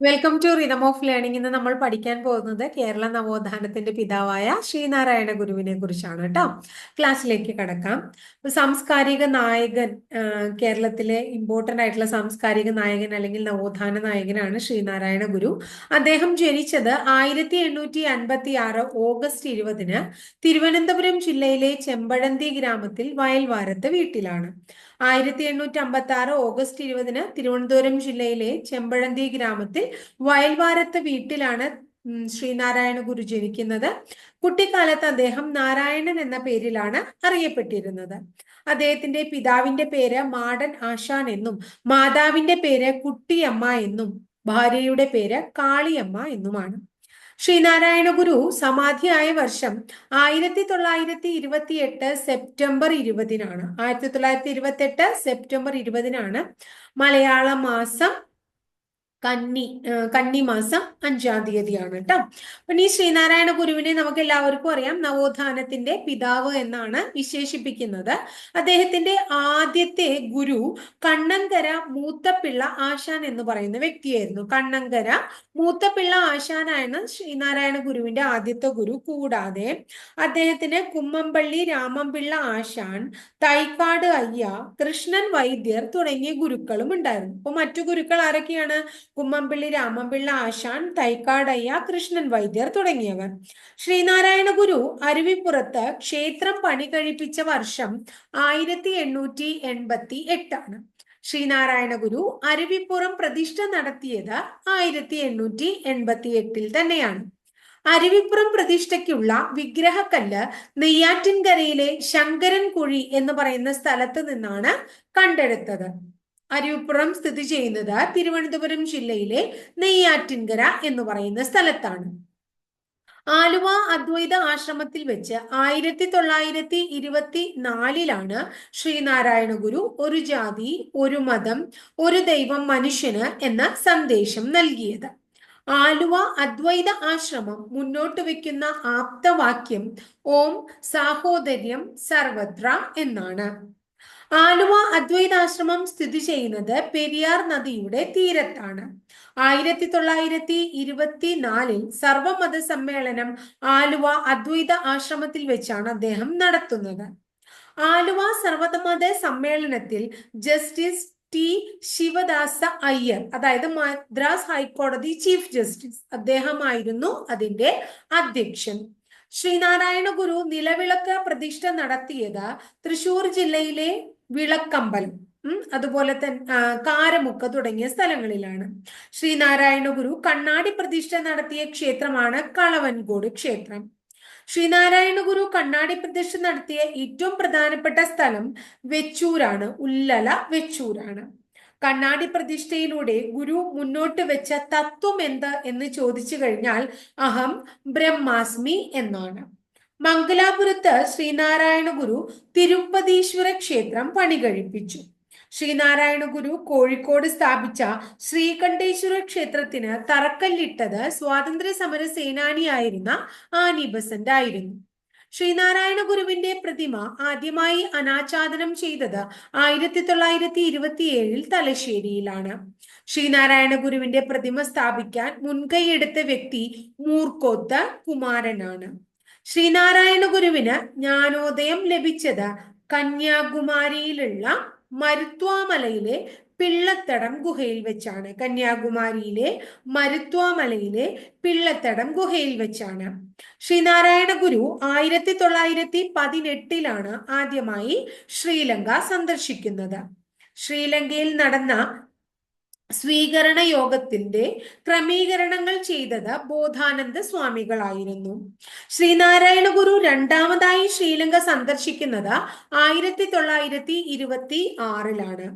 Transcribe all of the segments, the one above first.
Welcome to rhythm of learning ഇന്ന് നമ്മൾ പഠിക്കാൻ പോകുന്നത് കേരള നവോത്ഥാനത്തിന്റെ പിതാവായ ശ്രീനാരായണ ഗുരുവിനെ കുറിച്ചാണ് കേട്ടോ. ക്ലാസ്സിലേക്ക് കടക്കാം. സാംസ്കാരിക നായകൻ കേരളത്തിലെ ഇമ്പോർട്ടന്റ് ആയിട്ടുള്ള സാംസ്കാരിക നായകൻ അല്ലെങ്കിൽ നവോത്ഥാന നായകനാണ് ശ്രീനാരായണ ഗുരു. അദ്ദേഹം ജനിച്ചത് ആയിരത്തി എണ്ണൂറ്റി അൻപത്തി ആറ് ഓഗസ്റ്റ് ഇരുപതിന് തിരുവനന്തപുരം ജില്ലയിലെ ചെമ്പഴന്തി ഗ്രാമത്തിൽ വയൽവാരത്തെ വീട്ടിലാണ്. ആയിരത്തി എണ്ണൂറ്റി അമ്പത്തി ആറ് ഓഗസ്റ്റ് ഇരുപതിന് തിരുവനന്തപുരം ജില്ലയിലെ ചെമ്പഴന്തി ഗ്രാമത്തിൽ വയൽവാരത്ത് വീട്ടിലാണ് ശ്രീനാരായണ ഗുരു ജനിക്കുന്നത്. കുട്ടിക്കാലത്ത് അദ്ദേഹം നാരായണൻ എന്ന പേരിലാണ് അറിയപ്പെട്ടിരുന്നത്. അദ്ദേഹത്തിന്റെ പിതാവിന്റെ പേര് മാടൻ ആശാൻ എന്നും മാതാവിന്റെ പേര് കുട്ടിയമ്മ എന്നും ഭാര്യയുടെ പേര് കാളിയമ്മ എന്നുമാണ്. ശ്രീനാരായണ ഗുരു സമാധിയായ വർഷം ആയിരത്തി തൊള്ളായിരത്തി ഇരുപത്തി എട്ട് സെപ്റ്റംബർ ഇരുപതിനാണ്. ആയിരത്തി തൊള്ളായിരത്തി ഇരുപത്തി എട്ട് സെപ്റ്റംബർ ഇരുപതിനാണ് മലയാള മാസം കന്നി കന്നി മാസം അഞ്ചാം തീയതിയാണ് കേട്ടോ അപ്പൊ ഈ ശ്രീനാരായണ ഗുരുവിനെ നമുക്ക് എല്ലാവർക്കും അറിയാം. നവോത്ഥാനത്തിന്റെ പിതാവ് എന്നാണ് വിശേഷിപ്പിക്കുന്നത്. അദ്ദേഹത്തിന്റെ ആദ്യത്തെ ഗുരു കണ്ണങ്കര മൂത്തപ്പിള്ള ആശാൻ എന്ന് പറയുന്ന വ്യക്തിയായിരുന്നു. കണ്ണങ്കര മൂത്തപ്പിള്ള ആശാനാണ് ശ്രീനാരായണ ഗുരുവിന്റെ ആദ്യത്തെ ഗുരു. കൂടാതെ അദ്ദേഹത്തിന് കുമ്മമ്പള്ളി രാമംപിള്ള ആശാൻ തൈക്കാട് അയ്യ കൃഷ്ണൻ വൈദ്യർ തുടങ്ങിയ ഗുരുക്കളും ഉണ്ടായിരുന്നു. അപ്പൊ മറ്റു ഗുരുക്കൾ ആരൊക്കെയാണ്? കുമ്മമ്പിള്ളി രാമൻപിള്ള ആശാൻ തൈക്കാടയ്യ കൃഷ്ണൻ വൈദ്യർ തുടങ്ങിയവർ. ശ്രീനാരായണ ഗുരു അരുവിപ്പുറത്ത് ക്ഷേത്രം പണി കഴിപ്പിച്ച വർഷം ആയിരത്തി എണ്ണൂറ്റി എൺപത്തി എട്ടാണ് ശ്രീനാരായണ ഗുരു അരുവിപ്പുറം പ്രതിഷ്ഠ നടത്തിയത് ആയിരത്തി എണ്ണൂറ്റി എൺപത്തി എട്ടിൽ തന്നെയാണ്. അരുവിപ്പുറം പ്രതിഷ്ഠയ്ക്കുള്ള വിഗ്രഹക്കല്ല് നെയ്യാറ്റിൻകരയിലെ ശങ്കരൻ കുഴി എന്ന് പറയുന്ന സ്ഥലത്ത് നിന്നാണ് കണ്ടെടുത്തത്. അരുവിപ്പുറം സ്ഥിതി ചെയ്യുന്നത് തിരുവനന്തപുരം ജില്ലയിലെ നെയ്യാറ്റിൻകര എന്ന് പറയുന്ന സ്ഥലത്താണ്. ആലുവ അദ്വൈത ആശ്രമത്തിൽ വെച്ച് ആയിരത്തി തൊള്ളായിരത്തി ഇരുപത്തി നാലിലാണ് ശ്രീനാരായണ ഗുരു ഒരു ജാതി ഒരു മതം ഒരു ദൈവം മനുഷ്യന് എന്ന സന്ദേശം നൽകിയത്. ആലുവ അദ്വൈത ആശ്രമം മുന്നോട്ട് വെക്കുന്ന ആപ്തവാക്യം ഓം സാഹോദര്യം സർവത്ര എന്നാണ്. ആലുവ അദ്വൈതാശ്രമം സ്ഥിതി ചെയ്യുന്നത് പെരിയാർ നദിയുടെ തീരത്താണ്. ആയിരത്തി തൊള്ളായിരത്തി ഇരുപത്തിനാലിൽ സർവമത സമ്മേളനം ആലുവ അദ്വൈത ആശ്രമത്തിൽ വെച്ചാണ് അദ്ദേഹം നടത്തുന്നത്. ആലുവ സർവതമത സമ്മേളനത്തിൽ ജസ്റ്റിസ് ടി ശിവദാസ അയ്യർ അതായത് മദ്രാസ് ഹൈക്കോടതി ചീഫ് ജസ്റ്റിസ് അദ്ദേഹമായിരുന്നു അതിന്റെ അധ്യക്ഷൻ. ശ്രീനാരായണ ഗുരു നിലവിളക്ക് പ്രതിഷ്ഠ നടത്തിയത് തൃശൂർ ജില്ലയിലെ വിളക്കമ്പലം അതുപോലെ തന്നെ കാരമുക്ക തുടങ്ങിയ സ്ഥലങ്ങളിലാണ്. ശ്രീനാരായണ ഗുരു കണ്ണാടി പ്രതിഷ്ഠ നടത്തിയ ക്ഷേത്രമാണ് കളവൻകോട് ക്ഷേത്രം. ശ്രീനാരായണ ഗുരു കണ്ണാടി പ്രതിഷ്ഠ നടത്തിയ ഏറ്റവും പ്രധാനപ്പെട്ട സ്ഥലം വെച്ചൂരാണ് ഉല്ലല വെച്ചൂരാണ്. കണ്ണാടി പ്രതിഷ്ഠയിലൂടെ ഗുരു മുന്നോട്ട് വെച്ച തത്വം എന്ത് എന്ന് ചോദിച്ചു കഴിഞ്ഞാൽ അഹം ബ്രഹ്മാസ്മി എന്നാണ്. മംഗലാപുരത്ത് ശ്രീനാരായണ ഗുരു തിരുപ്പതീശ്വര ക്ഷേത്രം പണി കഴിപ്പിച്ചു ശ്രീനാരായണ ഗുരു കോഴിക്കോട് സ്ഥാപിച്ച ശ്രീകണ്ഠേശ്വര ക്ഷേത്രത്തിന് തറക്കല്ലിട്ടത് സ്വാതന്ത്ര്യ സമര സേനാനിയായിരുന്ന ആനി ബസന്റ് ആയിരുന്നു ശ്രീനാരായണ ഗുരുവിന്റെ പ്രതിമ ആദ്യമായി അനാച്ഛാദനം ചെയ്തത് ആയിരത്തി തൊള്ളായിരത്തി ഇരുപത്തിയേഴിൽ തലശ്ശേരിയിലാണ്. ശ്രീനാരായണ ഗുരുവിന്റെ പ്രതിമ സ്ഥാപിക്കാൻ മുൻകൈയെടുത്ത വ്യക്തി മൂർക്കോത്ത് കുമാരനാണ്. ശ്രീനാരായണ ഗുരുവിന് ജ്ഞാനോദയം ലഭിച്ചത് കന്യാകുമാരിയിലുള്ള മരുത്വാമലയിലെ പിള്ളത്തടം ഗുഹയിൽ വെച്ചാണ്. കന്യാകുമാരിയിലെ മരുത്വാമലയിലെ പിള്ളത്തടം ഗുഹയിൽ വെച്ചാണ്. ശ്രീനാരായണ ഗുരു ആയിരത്തി തൊള്ളായിരത്തി പതിനെട്ടിലാണ് ആദ്യമായി ശ്രീലങ്ക സന്ദർശിക്കുന്നത്. ശ്രീലങ്കയിൽ നടന്ന സ്വീകരണ യോഗത്തിന്റെ ക്രമീകരണങ്ങൾ ചെയ്തത് ബോധാനന്ദ സ്വാമികളായിരുന്നു. ശ്രീനാരായണ ഗുരു രണ്ടാമതായി ശ്രീലങ്ക സന്ദർശിക്കുന്നത് ആയിരത്തി തൊള്ളായിരത്തി ഇരുപത്തി ആറിലാണ്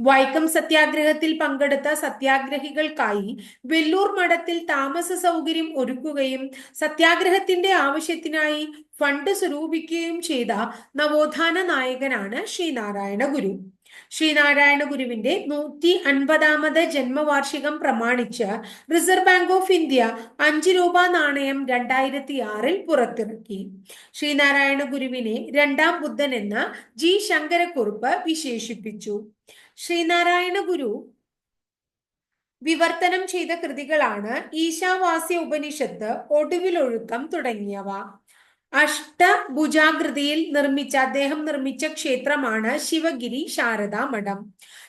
വൈക്കം സത്യാഗ്രഹത്തിൽ പങ്കെടുത്ത സത്യാഗ്രഹികൾക്കായി വെല്ലൂർ മഠത്തിൽ താമസ സൗകര്യം ഒരുക്കുകയും സത്യാഗ്രഹത്തിന്റെ ആവശ്യത്തിനായി ഫണ്ട് സ്വരൂപിക്കുകയും ചെയ്ത നവോത്ഥാന നായകനാണ് ശ്രീനാരായണ ഗുരു. ശ്രീനാരായണ ഗുരുവിന്റെ നൂറ്റി അൻപതാമത് ജന്മവാർഷികം പ്രമാണിച്ച് റിസർവ് ബാങ്ക് ഓഫ് ഇന്ത്യ അഞ്ച് രൂപ നാണയം രണ്ടായിരത്തി ആറിൽ പുറത്തിറക്കി. ശ്രീനാരായണ ഗുരുവിനെ രണ്ടാം ബുദ്ധൻ എന്ന ജി ശങ്കരക്കുറുപ്പ് വിശേഷിപ്പിച്ചു. ശ്രീനാരായണ ഗുരു വിവർത്തനം ചെയ്ത കൃതികളാണ് ഈശാവാസ്യ ഉപനിഷത്ത് ഒടുവിലൊഴുക്കം തുടങ്ങിയവ. അഷ്ടഭുജാകൃതിയിൽ നിർമ്മിച്ച അദ്ദേഹം നിർമ്മിച്ച ക്ഷേത്രമാണ് ശിവഗിരി ശാരദാ മഠം.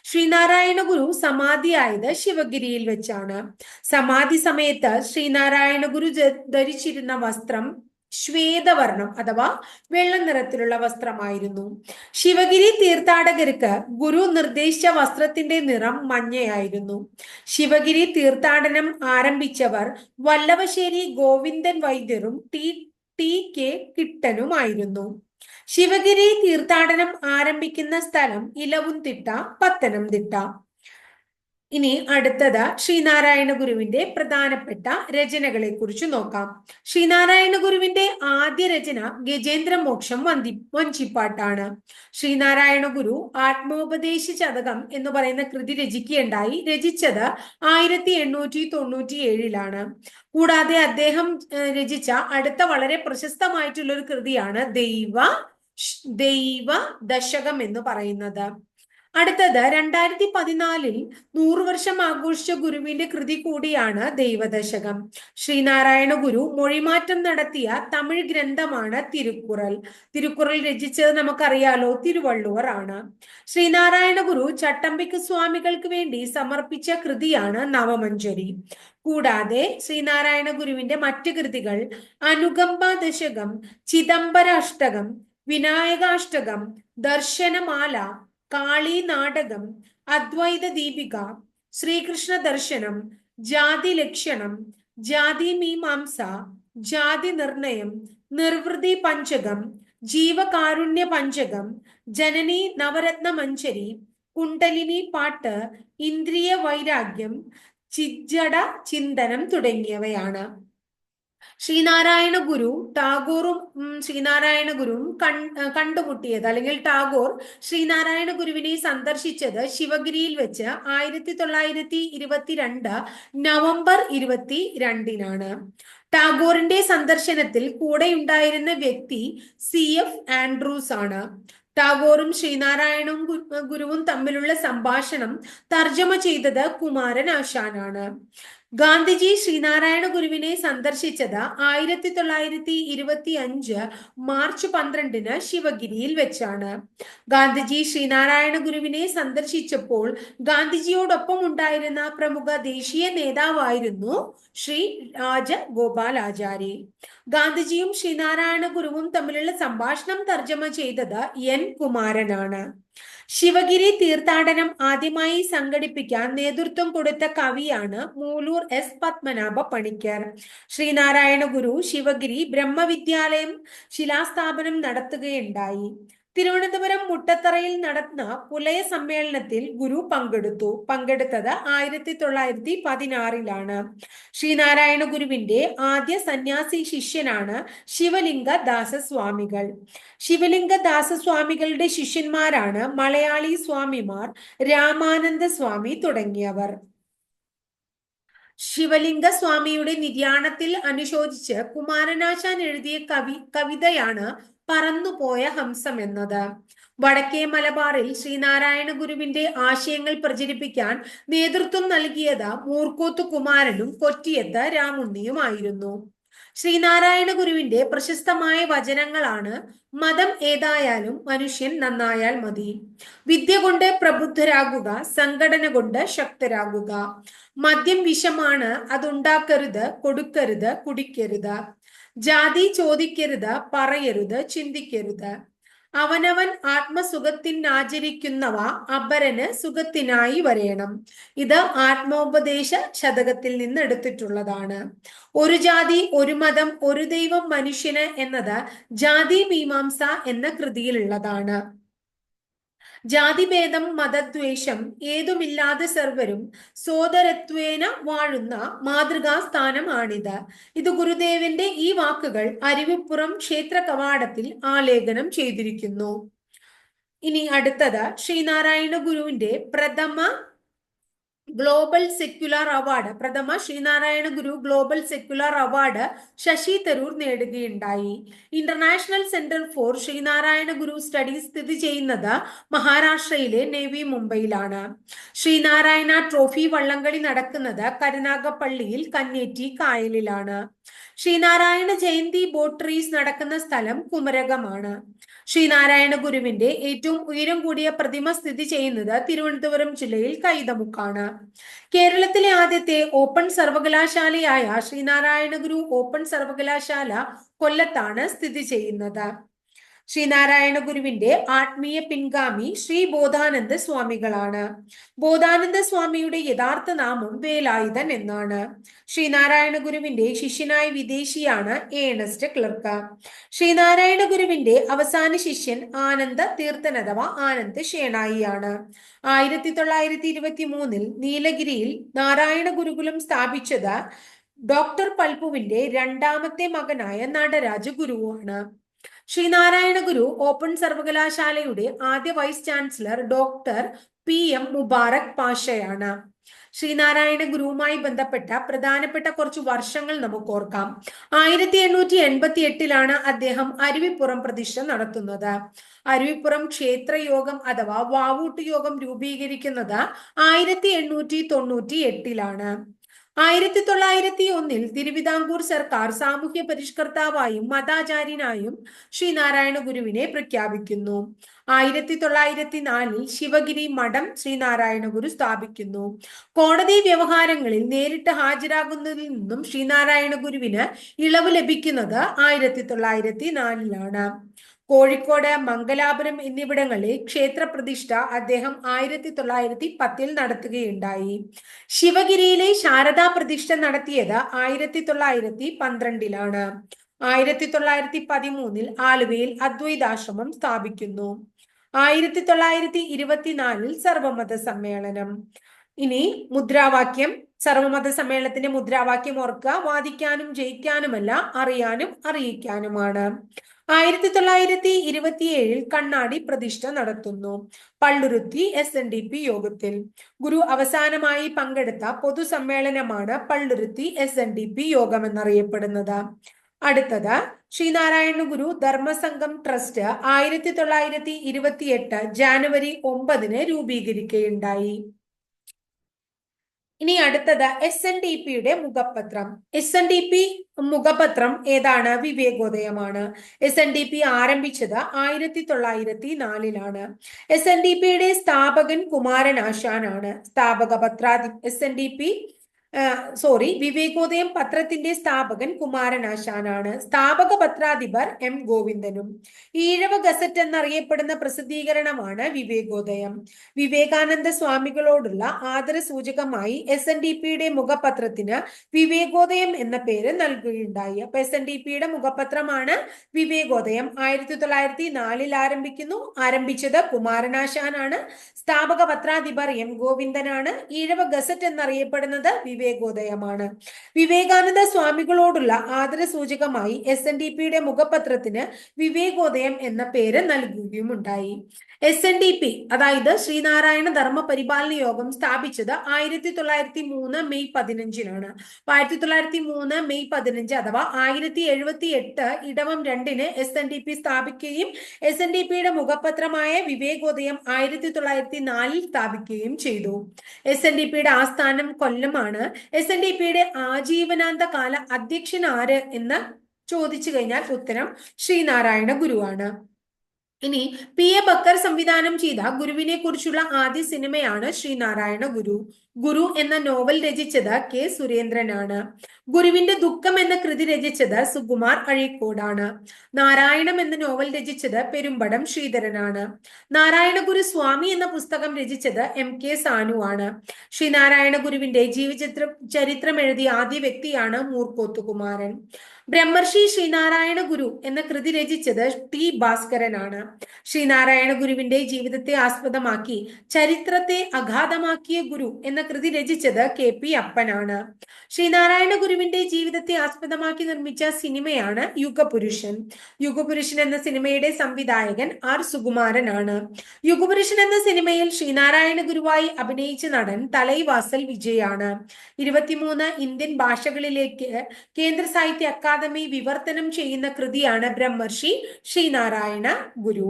ശ്രീനാരായണ ഗുരു സമാധിയായത് ശിവഗിരിയിൽ വെച്ചാണ്. സമാധി സമയത്ത് ശ്രീനാരായണ ഗുരു ധരിച്ചിരുന്ന വസ്ത്രം ശ്വേതവർണം അഥവാ വെള്ള നിറത്തിലുള്ള വസ്ത്രമായിരുന്നു. ശിവഗിരി തീർത്ഥാടകർക്ക് ഗുരു നിർദ്ദേശിച്ച വസ്ത്രത്തിന്റെ നിറം മഞ്ഞയായിരുന്നു. ശിവഗിരി തീർത്ഥാടനം ആരംഭിച്ചവർ വല്ലവശ്ശേരി ഗോവിന്ദൻ വൈദ്യരും ടി ടി കെ കിട്ടനുമായിരുന്നു. ശിവഗിരി തീർത്ഥാടനം ആരംഭിക്കുന്ന സ്ഥലം ഇലവുംതിട്ട പത്തനംതിട്ട. ഇനി അടുത്തത് ശ്രീനാരായണ ഗുരുവിന്റെ പ്രധാനപ്പെട്ട രചനകളെ കുറിച്ച് നോക്കാം. ശ്രീനാരായണ ഗുരുവിന്റെ ആദ്യ രചന ഗജേന്ദ്ര മോക്ഷം വന്തി വഞ്ചിപ്പാട്ടാണ്. ശ്രീനാരായണ ഗുരു ആത്മോപദേശ ചതകം എന്ന് പറയുന്ന കൃതി രചിക്കുകയുണ്ടായി. രചിച്ചത് ആയിരത്തി എണ്ണൂറ്റി തൊണ്ണൂറ്റി ഏഴിലാണ് കൂടാതെ അദ്ദേഹം രചിച്ച അടുത്ത വളരെ പ്രശസ്തമായിട്ടുള്ള ഒരു കൃതിയാണ് ദൈവ ദൈവ ദശകം എന്ന് പറയുന്നത്. അടുത്തത് രണ്ടായിരത്തി പതിനാലിൽ നൂറു വർഷം ആഘോഷിച്ച ഗുരുവിന്റെ കൃതി കൂടിയാണ് ദൈവദശകം. ശ്രീനാരായണ ഗുരു മൊഴിമാറ്റം നടത്തിയ തമിഴ് ഗ്രന്ഥമാണ് തിരുക്കുറൽ. തിരുക്കുറൽ രചിച്ചത് നമുക്കറിയാലോ തിരുവള്ളുവർ ആണ്. ശ്രീനാരായണ ഗുരു ചട്ടമ്പിക്ക് സ്വാമികൾക്ക് വേണ്ടി സമർപ്പിച്ച കൃതിയാണ് നവമഞ്ജരി. കൂടാതെ ശ്രീനാരായണ ഗുരുവിന്റെ മറ്റ് കൃതികൾ അനുകമ്പ ദശകം ചിദംബരാഷ്ടകം വിനായകാഷ്ടകം ദർശനമാല കാളി നാടകം അദ്വൈത ദീപിക ശ്രീകൃഷ്ണ ദർശനം ജാതി ലക്ഷണം ജാതി മീമാംസ ജാതി നിർണയം നിർവൃതി പഞ്ചകം ജീവകാരുണ്യ പഞ്ചകം ജനനി നവരത്ന മഞ്ചരി കുണ്ടലിനി പാട്ട് ഇന്ദ്രിയ വൈരാഗ്യം ചിജ്ജട ചിന്തനം തുടങ്ങിയവയാണ്. ശ്രീനാരായണ ഗുരു ടാഗോറും ശ്രീനാരായണ ഗുരുവും കൺ കണ്ടുമുട്ടിയത്. അല്ലെങ്കിൽ ടാഗോർ ശ്രീനാരായണ ഗുരുവിനെ സന്ദർശിച്ചത് ശിവഗിരിയിൽ വെച്ച് ആയിരത്തി തൊള്ളായിരത്തി ഇരുപത്തിരണ്ട് നവംബർ ഇരുപത്തി രണ്ടിനാണ് ടാഗോറിന്റെ സന്ദർശനത്തിൽ കൂടെയുണ്ടായിരുന്ന വ്യക്തി സി. എഫ്. ആൻഡ്രൂസ് ആണ്. ടാഗോറും ശ്രീനാരായണവും ഗുരുവും തമ്മിലുള്ള സംഭാഷണം തർജമ ചെയ്തത് കുമാരൻ ആശാനാണ് ഗാന്ധിജി ശ്രീനാരായണ ഗുരുവിനെ സന്ദർശിച്ചത് ആയിരത്തി തൊള്ളായിരത്തി ഇരുപത്തി അഞ്ച് മാർച്ച് പന്ത്രണ്ടിന് ശിവഗിരിയിൽ വെച്ചാണ്. ഗാന്ധിജി ശ്രീനാരായണ ഗുരുവിനെ സന്ദർശിച്ചപ്പോൾ ഗാന്ധിജിയോടൊപ്പം ഉണ്ടായിരുന്ന പ്രമുഖ ദേശീയ നേതാവായിരുന്നു ശ്രീ രാജ രാജഗോപാലാചാരി ഗാന്ധിജിയും ശ്രീനാരായണ ഗുരുവും തമ്മിലുള്ള സംഭാഷണം തർജമ ചെയ്തത് എൻ കുമാരനാണ്. ശിവഗിരി തീർത്ഥാടനം ആദ്യമായി സംഘടിപ്പിക്കാൻ നേതൃത്വം കൊടുത്ത കവിയാണ് മൂലൂർ എസ് പത്മനാഭ പണിക്കർ. ശ്രീനാരായണ ഗുരു ശിവഗിരി ബ്രഹ്മവിദ്യാലയം ശിലാസ്ഥാപനം നടത്തുകയുണ്ടായി. തിരുവനന്തപുരം മുട്ടത്തറയിൽ നടന്ന പുലയ സമ്മേളനത്തിൽ ഗുരു പങ്കെടുത്തു. പങ്കെടുത്തത് ആയിരത്തി തൊള്ളായിരത്തി പതിനാറിലാണ്. ശ്രീനാരായണ ഗുരുവിന്റെ ആദ്യ സന്യാസി ശിഷ്യനാണ് ശിവലിംഗ ദാസസ്വാമികൾ ശിവലിംഗ ദാസസ്വാമികളുടെ ശിഷ്യന്മാരാണ് മലയാളി സ്വാമിമാർ രാമാനന്ദ സ്വാമി തുടങ്ങിയവർ. ശിവലിംഗ സ്വാമിയുടെ നിര്യാണത്തിൽ അനുശോചിച്ച് കുമാരനാശാൻ എഴുതിയ കവി കവിതയാണ് പറന്നുപോയ ഹംസം എന്നത്. വടക്കേ മലബാറിൽ ശ്രീനാരായണ ഗുരുവിന്റെ ആശയങ്ങൾ പ്രചരിപ്പിക്കാൻ നേതൃത്വം നൽകിയത് മൂർക്കോത്ത് കുമാരനും കൊറ്റിയത്ത് രാമുണ്ണിയുമായിരുന്നു ശ്രീനാരായണ ഗുരുവിന്റെ പ്രശസ്തമായ വചനങ്ങളാണ് മതം ഏതായാലും മനുഷ്യൻ നന്നായാൽ മതി. വിദ്യ കൊണ്ട് പ്രബുദ്ധരാകുക സംഘടന കൊണ്ട് ശക്തരാകുക. മദ്യം വിഷമാണ് അതുണ്ടാക്കരുത് കൊടുക്കരുത് കുടിക്കരുത്. ജാതി ചോദിക്കരുത് പറയരുത് ചിന്തിക്കരുത്. അവനവൻ ആത്മസുഖത്തിനാചരിക്കുന്നവ അപരന് സുഖത്തിനായി വരയണം ഇത് ആത്മോപദേശ ശതകത്തിൽ നിന്ന് എടുത്തിട്ടുള്ളതാണ്. ഒരു ജാതി ഒരു മതം ഒരു ദൈവം മനുഷ്യന് എന്നത് ജാതി മീമാംസ എന്ന കൃതിയിലുള്ളതാണ്. ജാതിഭേദം മതദ്വേഷം ഏതുമില്ലാതെ സർവരും സോദരത്വേന വാഴുന്ന മാതൃകാ സ്ഥാനമാണിത് ഇത് ഗുരുദേവന്റെ ഈ വാക്കുകൾ അരുവിപ്പുറം ക്ഷേത്ര കവാടത്തിൽ ആലേഖനം ചെയ്തിരിക്കുന്നു. ഇനി അടുത്തത് ശ്രീനാരായണ ഗുരുവിന്റെ പ്രഥമ ഗ്ലോബൽ സെക്യുലർ അവാർഡ് പ്രഥമ Sreenarayana Guru global secular award Shashi Tharoor നേടുകയുണ്ടായി. International centre for Sreenarayana Guru studies സ്ഥിതി ചെയ്യുന്നത് മഹാരാഷ്ട്രയിലെ നേവി മുംബൈയിലാണ്. ശ്രീനാരായണ ട്രോഫി വള്ളംകളി നടക്കുന്നത് കരുനാഗപ്പള്ളിയിൽ കന്നേറ്റി കായലിലാണ്. ശ്രീനാരായണ ജയന്തി ബോട്ട് റേസ് നടക്കുന്ന സ്ഥലം കുമരകമാണ്. ശ്രീനാരായണ ഗുരുവിന്റെ ഏറ്റവും ഉയരം കൂടിയ പ്രതിമ സ്ഥിതി ചെയ്യുന്നത് തിരുവനന്തപുരം ജില്ലയിൽ കൈതമുക്കാണ്. കേരളത്തിലെ ആദ്യത്തെ ഓപ്പൺ സർവകലാശാലയായ ശ്രീനാരായണ ഗുരു ഓപ്പൺ സർവകലാശാല കൊല്ലത്താണ് സ്ഥിതി ചെയ്യുന്നത്. ശ്രീനാരായണ ഗുരുവിന്റെ ആത്മീയ പിൻഗാമി ശ്രീ ബോധാനന്ദ സ്വാമികളാണ്. ബോധാനന്ദ സ്വാമിയുടെ യഥാർത്ഥ നാമം വേലായുധൻ എന്നാണ്. ശ്രീനാരായണ ഗുരുവിന്റെ ശിഷ്യനായ വിദേശിയാണ് ഏണസ്റ്റ് ക്ലർക്ക്. ശ്രീനാരായണ ഗുരുവിന്റെ അവസാന ശിഷ്യൻ ആനന്ദ തീർത്ഥൻ അഥവാ ആനന്ദ് ഷേണായിയാണ്. ആയിരത്തി തൊള്ളായിരത്തി ഇരുപത്തി മൂന്നിൽ നീലഗിരിയിൽ നാരായണ ഗുരുകുലം സ്ഥാപിച്ചത് ഡോക്ടർ പൽപുവിന്റെ രണ്ടാമത്തെ മകനായ നടരാജ ഗുരുവാണ് ശ്രീനാരായണ ഗുരു ഓപ്പൺ സർവകലാശാലയുടെ ആദ്യ vice chancellor doctor P M Mubarak പാഷയാണ്. Sreenarayana ഗുരുവുമായി ബന്ധപ്പെട്ട പ്രധാനപ്പെട്ട കുറച്ച് വർഷങ്ങൾ നമുക്ക് ഓർക്കാം. ആയിരത്തി എണ്ണൂറ്റി എൺപത്തി എട്ടിലാണ് അദ്ദേഹം അരുവിപ്പുറം പ്രതിഷ്ഠ നടത്തുന്നത്. അരുവിപ്പുറം ക്ഷേത്രയോഗം അഥവാ വാവൂട്ട് യോഗം രൂപീകരിക്കുന്നത് ആയിരത്തി എണ്ണൂറ്റി തൊണ്ണൂറ്റി എട്ടിലാണ് ആയിരത്തി തൊള്ളായിരത്തി ഒന്നിൽ തിരുവിതാംകൂർ സർക്കാർ സാമൂഹ്യ പരിഷ്കർത്താവായും മതാചാര്യനായും ശ്രീനാരായണ ഗുരുവിനെ പ്രഖ്യാപിക്കുന്നു. ആയിരത്തി തൊള്ളായിരത്തി നാലിൽ ശിവഗിരി മഠം ശ്രീനാരായണ ഗുരു സ്ഥാപിക്കുന്നു. കോടതി വ്യവഹാരങ്ങളിൽ നേരിട്ട് ഹാജരാകുന്നതിൽ നിന്നും ശ്രീനാരായണ ഗുരുവിന് ഇളവ് ലഭിക്കുന്നത് ആയിരത്തി തൊള്ളായിരത്തി നാലിലാണ് കോഴിക്കോട് മംഗലാപുരം എന്നിവിടങ്ങളിൽ ക്ഷേത്രപ്രതിഷ്ഠ അദ്ദേഹം ആയിരത്തി തൊള്ളായിരത്തി പത്തിൽ നടത്തുകയുണ്ടായി. ശിവഗിരിയിലെ ശാരദാ പ്രതിഷ്ഠ നടത്തിയത് ആയിരത്തി തൊള്ളായിരത്തി പന്ത്രണ്ടിലാണ് ആയിരത്തി തൊള്ളായിരത്തി പതിമൂന്നിൽ ആലുവയിൽ അദ്വൈതാശ്രമം സ്ഥാപിക്കുന്നു. ആയിരത്തി തൊള്ളായിരത്തി ഇരുപത്തിനാലിൽ സർവമത സമ്മേളനം. ഇനി മുദ്രാവാക്യം. സർവമത സമ്മേളനത്തിന്റെ മുദ്രാവാക്യം ഓർക്കുക. വാദിക്കാനും ജയിക്കാനുമല്ല അറിയാനും അറിയിക്കാനുമാണ്. ആയിരത്തി തൊള്ളായിരത്തി ഇരുപത്തിയേഴിൽ കണ്ണാടി പ്രതിഷ്ഠ നടത്തുന്നു. Palluruthy S N D P യോഗത്തിൽ ഗുരു അവസാനമായി പങ്കെടുത്ത പൊതുസമ്മേളനമാണ് Palluruthy S N D P യോഗം എന്നറിയപ്പെടുന്നത് അടുത്തത് ശ്രീനാരായണ ഗുരു ധർമ്മസംഘം ട്രസ്റ്റ് ആയിരത്തി തൊള്ളായിരത്തി ഇരുപത്തിയെട്ട് ജാനുവരി ഒമ്പതിന് രൂപീകരിക്കുകയുണ്ടായി. ഇനി അടുത്തത് എസ് എൻ ഡി പിയുടെ മുഖപത്രം. എസ് എൻ ഡി പി മുഖപത്രം ഏതാണ്? വിവേകോദയമാണ്. എസ് എൻ ഡി പി ആരംഭിച്ചത് ആയിരത്തി തൊള്ളായിരത്തി നാലിലാണ് എസ് എൻ ഡി പിയുടെ സ്ഥാപകൻ കുമാരൻ ആശാനാണ് സ്ഥാപക പത്രാധി S N D P sorry Vivekodayam പത്രത്തിന്റെ സ്ഥാപകൻ കുമാരനാശാനാണ്. സ്ഥാപക പത്രാധിപർ എം ഗോവിന്ദനും. ഈഴവ ഗസറ്റ് എന്നറിയപ്പെടുന്ന പ്രസിദ്ധീകരണമാണ് വിവേകോദയം. വിവേകാനന്ദ സ്വാമികളോടുള്ള ആദര സൂചകമായി എസ് എൻ ഡി പിയുടെ മുഖപത്രത്തിന് വിവേകോദയം എന്ന പേര് നൽകുകയുണ്ടായി. അപ്പൊ എസ് എൻ ഡി പിയുടെ മുഖപത്രമാണ് വിവേകോദയം. ആയിരത്തി തൊള്ളായിരത്തി നാലിൽ ആരംഭിക്കുന്നു. ആരംഭിച്ചത് കുമാരനാശാനാണ്. സ്ഥാപക പത്രാധിപർ എം ഗോവിന്ദനാണ്. ഈഴവ ഗസറ്റ് എന്നറിയപ്പെടുന്നത് വിവേകോദയമാണ്. വിവേകാനന്ദ സ്വാമികളോടുള്ള ആദരസൂചകമായി എസ് എൻ ഡി പിയുടെ മുഖപത്രത്തിന് വിവേകോദയം എന്ന പേര് നൽകുകയുമുണ്ടായി. എസ് എൻ ഡി പി അതായത് ശ്രീനാരായണ ധർമ്മ പരിപാലന യോഗം സ്ഥാപിച്ചത് ആയിരത്തി തൊള്ളായിരത്തി മൂന്ന് മെയ് പതിനഞ്ചിനാണ്. ആയിരത്തി തൊള്ളായിരത്തി മൂന്ന് മെയ് പതിനഞ്ച് അഥവാ ആയിരത്തി എഴുപത്തി എട്ട് ഇടവം രണ്ടിന് എസ് എൻ ഡി പി സ്ഥാപിക്കുകയും എസ് എൻ ഡി പിയുടെ മുഖപത്രമായ വിവേകോദയം ആയിരത്തി തൊള്ളായിരത്തി നാലിൽ സ്ഥാപിക്കുകയും ചെയ്തു. എസ് എൻ ഡി പിയുടെ ആസ്ഥാനം കൊല്ലമാണ്. എസ് എൻ ഡി പിയുടെ ആജീവനാന്ത കാല അധ്യക്ഷൻ ആര് എന്ന് ചോദിച്ചു കഴിഞ്ഞാൽ ഉത്തരം ശ്രീനാരായണ ഗുരുവാണ്. ഇനി പി എ ബക്കർ സംവിധാനം ചെയ്ത ഗുരുവിനെ കുറിച്ചുള്ള ആദ്യ സിനിമയാണ് ശ്രീനാരായണ ഗുരു. ഗുരു എന്ന നോവൽ രചിച്ചത് കെ സുരേന്ദ്രനാണ്. ഗുരുവിന്റെ ദുഃഖം എന്ന കൃതി രചിച്ചത് സുകുമാർ അഴീക്കോടാണ്. നാരായണം എന്ന നോവൽ രചിച്ചത് പെരുമ്പടം ശ്രീധരനാണ്. നാരായണ ഗുരു സ്വാമി എന്ന പുസ്തകം രചിച്ചത് എം കെ സാനു ആണ്. ശ്രീനാരായണ ഗുരുവിന്റെ ജീവചിത്ര ചരിത്രം എഴുതിയ ആദ്യ വ്യക്തിയാണ് മൂർക്കോത്തുകുമാരൻ. ബ്രഹ്മർഷി ശ്രീനാരായണ ഗുരു എന്ന കൃതി രചിച്ചത് ടി ഭാസ്കരനാണ്. ശ്രീനാരായണ ഗുരുവിന്റെ ജീവിതത്തെ ആസ്പദമാക്കി ചരിത്രത്തെ അഗാധമാക്കിയ ഗുരു എന്ന കൃതി രചിച്ചത് കെ പി അപ്പനാണ്. ശ്രീനാരായണ ഗുരുവിന്റെ ജീവിതത്തെ ആസ്പദമാക്കി നിർമ്മിച്ച സിനിമയാണ് യുഗപുരുഷൻ. യുഗപുരുഷൻ എന്ന സിനിമയുടെ സംവിധായകൻ ആർ സുകുമാരനാണ്. യുഗപുരുഷൻ എന്ന സിനിമയിൽ ശ്രീനാരായണ ഗുരുവായി അഭിനയിച്ച നടൻ തലൈവാസൽ വിജയാണ്. ഇരുപത്തിമൂന്ന് ഇന്ത്യൻ ഭാഷകളിലേക്ക് കേന്ദ്ര സാഹിത്യ അക്കാദമി വിവർത്തനം ചെയ്യുന്ന കൃതിയാണ് ബ്രഹ്മർഷി ശ്രീനാരായണ ഗുരു.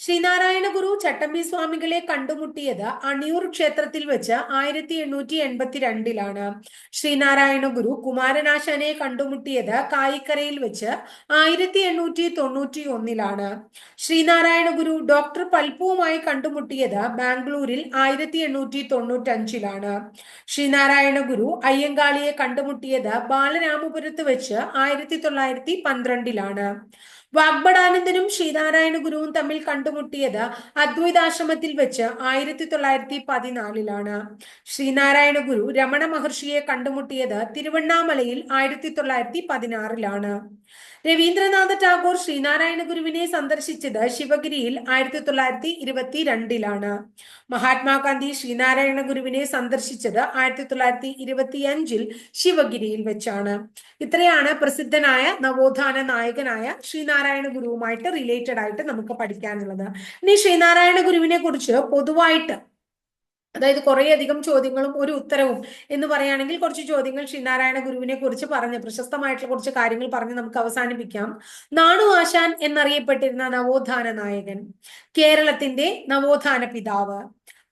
ശ്രീനാരായണ ഗുരു ചട്ടമ്പി സ്വാമികളെ കണ്ടുമുട്ടിയത് അണിയൂർ ക്ഷേത്രത്തിൽ വെച്ച് ആയിരത്തി എണ്ണൂറ്റി എൺപത്തിരണ്ടിലാണ്. ശ്രീനാരായണ ഗുരു കുമാരനാശാനെ കണ്ടുമുട്ടിയത് കായിക്കരയിൽ വെച്ച് ആയിരത്തി എണ്ണൂറ്റി തൊണ്ണൂറ്റി ഒന്നിലാണ് ശ്രീനാരായണ ഗുരു ഡോക്ടർ പൽപ്പുവുമായി കണ്ടുമുട്ടിയത് ബാംഗ്ലൂരിൽ ആയിരത്തി എണ്ണൂറ്റി തൊണ്ണൂറ്റി അഞ്ചിലാണ് ശ്രീനാരായണ ഗുരു അയ്യങ്കാളിയെ കണ്ടുമുട്ടിയത് ബാലരാമപുരത്ത് വെച്ച് ആയിരത്തി തൊള്ളായിരത്തി പന്ത്രണ്ടിലാണ്. വാഗ്ബടാനന്ദനും ശ്രീനാരായണ ഗുരുവും തമ്മിൽ കണ്ടുമുട്ടിയത് അദ്വൈതാശ്രമത്തിൽ വെച്ച് ആയിരത്തി തൊള്ളായിരത്തി പതിനാലിലാണ് ശ്രീനാരായണ ഗുരു രമണ മഹർഷിയെ കണ്ടുമുട്ടിയത് തിരുവണ്ണാമലയിൽ ആയിരത്തി തൊള്ളായിരത്തി പതിനാറിലാണ് രവീന്ദ്രനാഥ ടാഗോർ ശ്രീനാരായണ ഗുരുവിനെ സന്ദർശിച്ചത് ശിവഗിരിയിൽ ആയിരത്തി തൊള്ളായിരത്തി ഇരുപത്തി രണ്ടിലാണ്. മഹാത്മാഗാന്ധി ശ്രീനാരായണ ഗുരുവിനെ സന്ദർശിച്ചത് ആയിരത്തി തൊള്ളായിരത്തി ഇരുപത്തി അഞ്ചിൽ ശിവഗിരിയിൽ വെച്ചാണ്. ഇത്രയാണ് പ്രസിദ്ധനായ നവോത്ഥാന നായകനായ ശ്രീനാരായണ ഗുരുവുമായിട്ട് റിലേറ്റഡ് ആയിട്ട് നമുക്ക് പഠിക്കാനുള്ളത്. ഇനി ശ്രീനാരായണ ഗുരുവിനെ കുറിച്ച് പൊതുവായിട്ട് അതായത് കുറേയധികം ചോദ്യങ്ങളും ഒരു ഉത്തരവും എന്ന് പറയുകയാണെങ്കിൽ കുറച്ച് ചോദ്യങ്ങൾ ശ്രീനാരായണ ഗുരുവിനെ കുറിച്ച് പറഞ്ഞ് പ്രശസ്തമായിട്ടുള്ള കുറച്ച് കാര്യങ്ങൾ പറഞ്ഞ് നമുക്ക് അവസാനിപ്പിക്കാം. നാണു ആശാൻ എന്നറിയപ്പെട്ടിരുന്ന നവോത്ഥാന നായകൻ കേരളത്തിന്റെ നവോത്ഥാന പിതാവ്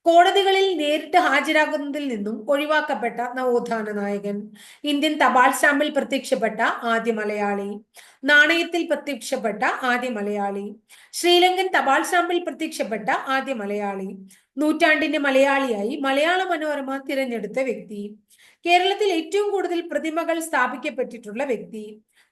കോടതികളിൽ നേരിട്ട് ഹാജരാകുന്നതിൽ നിന്നും ഒഴിവാക്കപ്പെട്ട നവോത്ഥാന നായകൻ ഇന്ത്യൻ തപാൽ സ്റ്റാമ്പിൽ പ്രത്യക്ഷപ്പെട്ട ആദ്യ മലയാളി നാണയത്തിൽ പ്രത്യക്ഷപ്പെട്ട ആദ്യ മലയാളി ശ്രീലങ്കൻ തപാൽ സ്റ്റാമ്പിൽ പ്രത്യക്ഷപ്പെട്ട ആദ്യ മലയാളി നൂറ്റാണ്ടിന്റെ മലയാളിയായി മലയാള മനോരമ തിരഞ്ഞെടുത്ത വ്യക്തി. കേരളത്തിൽ ഏറ്റവും കൂടുതൽ പ്രതിമകൾ സ്ഥാപിക്കപ്പെട്ടിട്ടുള്ള വ്യക്തി.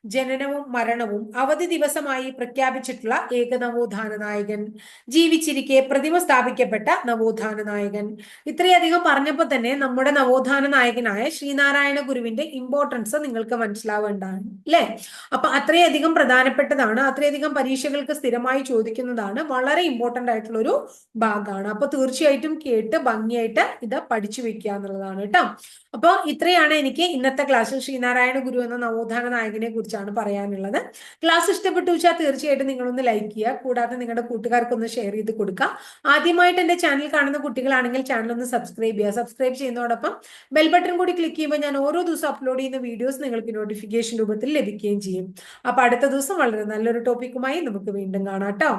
ജനനവും മരണവും അവധി ദിവസമായി പ്രഖ്യാപിച്ചിട്ടുള്ള ഏക നവോത്ഥാന നായകൻ. ജീവിച്ചിരിക്കെ പ്രതിമ സ്ഥാപിക്കപ്പെട്ട നവോത്ഥാന നായകൻ. ഇത്രയധികം പറഞ്ഞപ്പോൾ തന്നെ നമ്മുടെ നവോത്ഥാന നായകനായ ശ്രീനാരായണ ഗുരുവിന്റെ ഇമ്പോർട്ടൻസ് നിങ്ങൾക്ക് മനസ്സിലാവേണ്ടതാണ് അല്ലെ? അപ്പൊ അത്രയധികം പ്രധാനപ്പെട്ടതാണ് അത്രയധികം പരീക്ഷകൾക്ക് സ്ഥിരമായി ചോദിക്കുന്നതാണ് വളരെ ഇമ്പോർട്ടന്റ് ആയിട്ടുള്ള ഒരു ഭാഗമാണ്. അപ്പൊ തീർച്ചയായിട്ടും കേട്ട് ഭംഗിയായിട്ട് ഇത് പഠിച്ചു വെക്കുക എന്നുള്ളതാണ് കേട്ടോ. അപ്പൊ ഇത്രയാണ് എനിക്ക് ഇന്നത്തെ ക്ലാസ്സിൽ ശ്രീനാരായണ ഗുരു എന്ന നവോത്ഥാന നായകനെ കുറിച്ചാണ് പറയാനുള്ളത്. ക്ലാസ് ഇഷ്ടപ്പെട്ടു വെച്ചാൽ തീർച്ചയായിട്ടും നിങ്ങളൊന്ന് ലൈക്ക് ചെയ്യുക. കൂടാതെ നിങ്ങളുടെ കൂട്ടുകാർക്കൊന്ന് ഷെയർ ചെയ്ത് കൊടുക്കുക. ആദ്യമായിട്ട് എന്റെ ചാനൽ കാണുന്ന കുട്ടികളാണെങ്കിൽ ചാനൽ ഒന്ന് സബ്സ്ക്രൈബ് ചെയ്യുക. സബ്സ്ക്രൈബ് ചെയ്യുന്നതോടൊപ്പം ബെൽ ബട്ടൺ കൂടി ക്ലിക്ക് ചെയ്യുമ്പോൾ ഞാൻ ഓരോ ദിവസം അപ്ലോഡ് ചെയ്യുന്ന വീഡിയോസ് നിങ്ങൾക്ക് നോട്ടിഫിക്കേഷൻ രൂപത്തിൽ ലഭിക്കുകയും ചെയ്യും. അപ്പൊ അടുത്ത ദിവസം വളരെ നല്ലൊരു ടോപ്പിക്കുമായി നമുക്ക് വീണ്ടും കാണാം കേട്ടോ.